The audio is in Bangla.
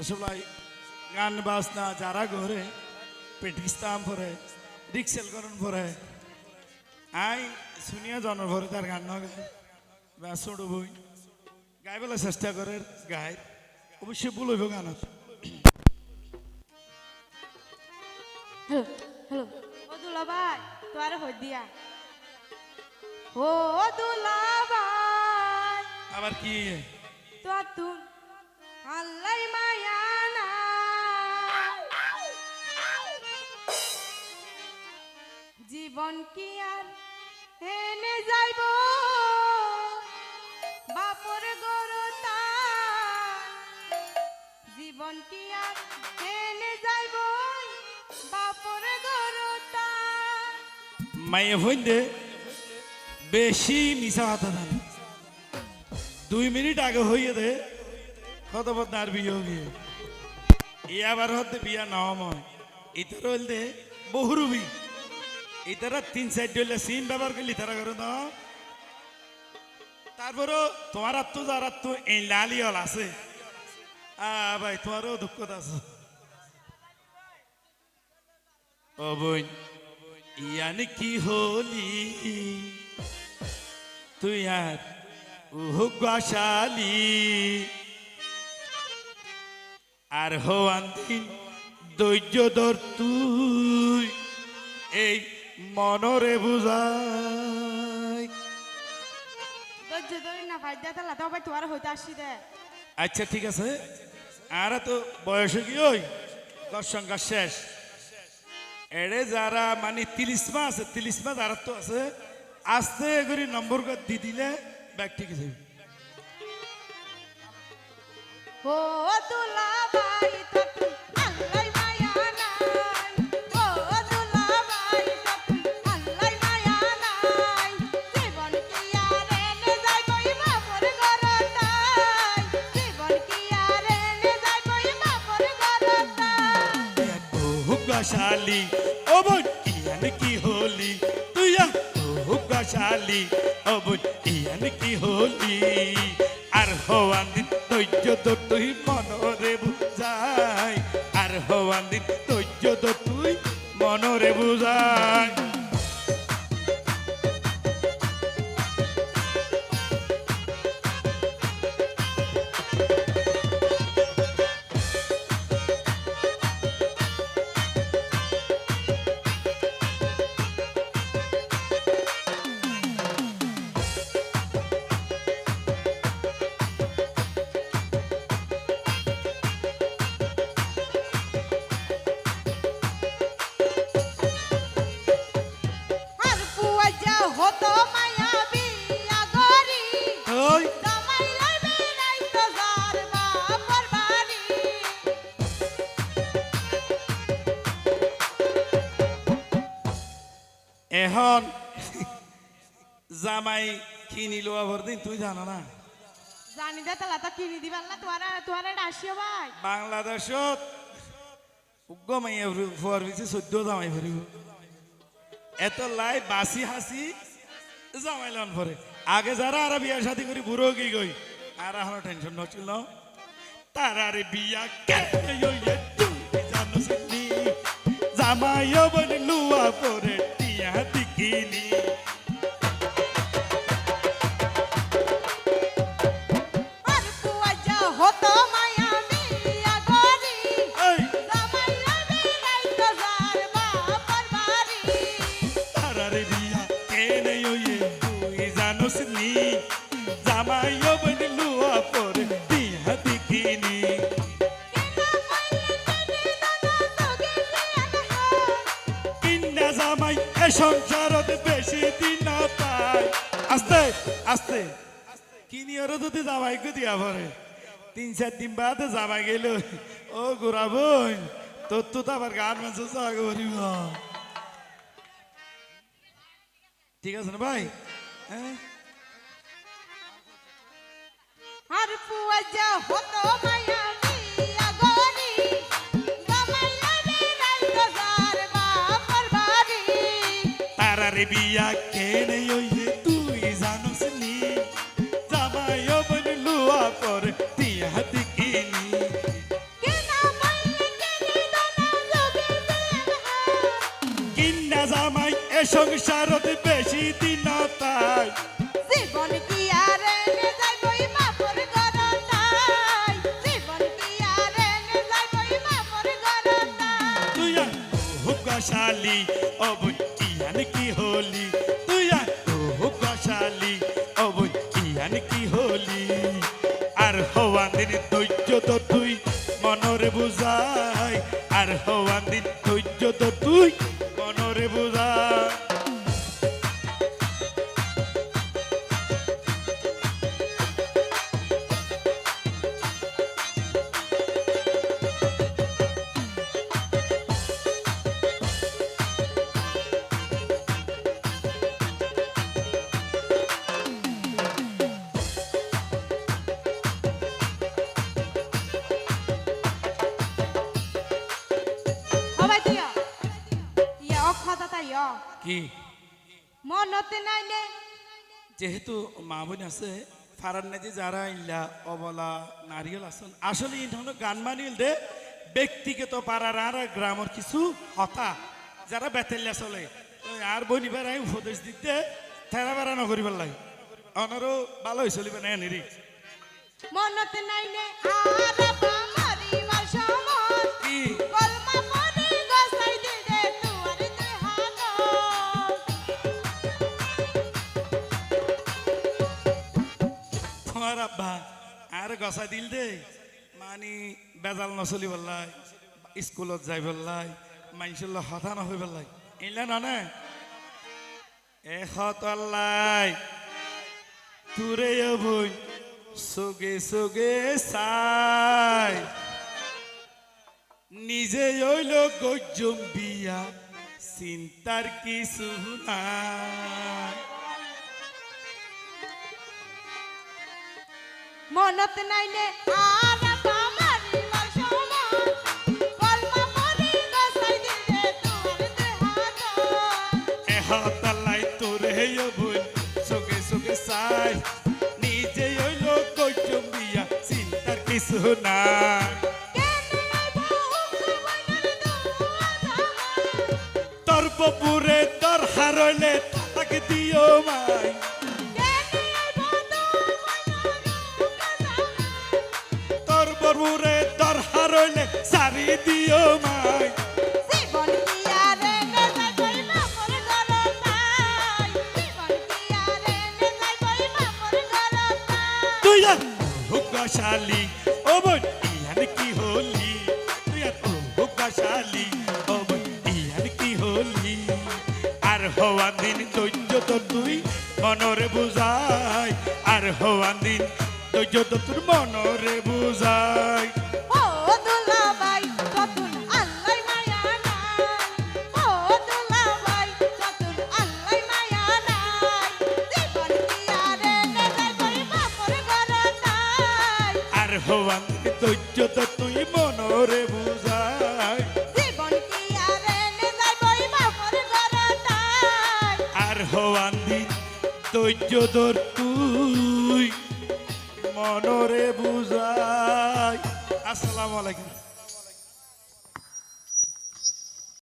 সবাই গান বাজনা যারা ঘরে পেটিস্তাম পরে রিক্সেল করন পরে। আই শুনিয়া জনের ভরে তার গান ন গায়। বা ছোটো বই। গাই বলে চেষ্টা করে গায়। অবশ্যই ভুল হইব গানত। Hello hello. ও দুলা ভাই হই দিয়া। ও দুলা ভাই আবার কি? জীবন কি আর? হেনে যাইব। বাপর গরতা জীবন কি আর? হেনে যাইব। বাপর গরতা মাইয়ে ভইন্দে বেশি মিশা হাতে দেন দুই মিনিট আগে হইয়ে দে কত বদ আর বিয়ে বিয়ে ই আবার হতে বিয়া নময় ইতার হইলে বহুরুবি ইতারা তিন সাইড হইলে সিম ব্যবহার করলি তারা করে না তারপরও তোমার আত্ম যার আত্ম এই লালি হল আছে ভাই তোমারও দুঃখ আছে ও বোন ইয়ানি কি হলি তুই আর উহুগাশালি আর হওয়ান দিন ধৈর্য ধর তুই এই মনরে বুঝাই। তালা আচ্ছা ঠিক আছে। আর তো বয়স কি ওই তোর সংখ্যা শেষ। এড়ে যারা মানে তিলিসমা আছে তিলিসমা যারা তো আছে আস্তে করে নম্বর দি দিলে ব্যাগ ঠিক আছে। ও দুলা হুগাশালি ও বোন ইয়ান কি হলি? তুই হুগাশালি ও বোন ইয়ান কি হলি? আর হওয়ান দিন ধৈর্য তো তুই এখন জামাই কিনি লোয়া ভর দিন তুই জানো না? জানি দে তালা তো কিনি দিবার না তোয়ারা তোয়ারা ডাসিও ভাই। বাংলাদেশত উগ্র মাইয়া চোদ্দ জামাই এত লাই বাসি হাসি জামাই লন ভরে। আগে যারা আর বিয়া শাদি করি বুড়ো কি গই। আর এখন টেনশন নছিল। তার আরে বিয়া কেনে হইয়ে তুই জানোস জামাই বনি লুয়া পরে কেনে হইয়ে তুই জানোস নি জামাই বনি লুয়া পরে টিয়া দিকিনি কিন্না জামাই এ সংসারত বেশি দিন না পায় আস্তে আস্তে কিনি ওরা যদি জামাই কো দিয়া পরে তিন চার দিন বাদ জামাই গেল ও গোরা তোর তো আবার গান মাছ আগে করিব ঠিক আছে না ভাই? হ্যাঁ? তারারে বিয়া কেনে ওইয়ে তুই নি? জামাই বন লুয়া জামাই এ সংসারতে হুকাশালি অবৈ ইয়ান কি হলি তুই হুকাশালি অবৈ ইয়ান কি হলি আর হওয়ান দিন ধৈর্য তো তুই মনরে বুঝাই আর হওয়ান দিন ধৈর্য তো তুই মনরে বুঝাই অক্ষতা তাই অ কি? মনতে নাই নে? যেহেতু মা বোন আছে ফারান নাজি যারা ইল্লা অবলা নারিয়েল আছেন আসলে এই ধরনের গান মানিল দে ব্যক্তিগত পাড়ার আর গ্রামের কিছু হতা যারা বেতেলিয়া চলে। আর বনিবার আই উপদেশ দিতে থেরা বেড়া নকরিবার লাগে। অনারও ভালো হয়ে চলিবে না নিরি। মনতে নাই নে? আর আর গসা দিল দে। মানি বেজাল নচলি বললাই, স্কুলত যাই বললাই মানুষের হতা নহই বললাই। ইলা ননে এ হতল্লাই তুরে বই সোগে সোগে চাই। নিজে হইল গজ্জম বিয়া চিন্তার কিছু নাই। তুয়ার তুই হাত এহাতালাই তোরে বোন সোগে সোগে চাই। নিজে হইল কৌচম্বিয়া চিন্তার কিছু নাই। তোর বপুরে তোর হারলে তাকে দিও মাই। তোর বপুরে তোর হারলে সারি দিও মাই। তুই ও ইয়ান কি হলি? তুই আর হুকাশালী ও ইয়ান কি হলি? আর হওয়ান দিন ধৈর্য তো তুই মনরে বুঝাই। আর হওয়ান দিন তো তোর মনরে বুঝাই। আর হওয়ান দিন তো তুই মনরে বুঝাই। আর হওয়ান দিন ধৈর্য তোর তুই মনরে বুঝাই। আসসালামু আলাইকুম।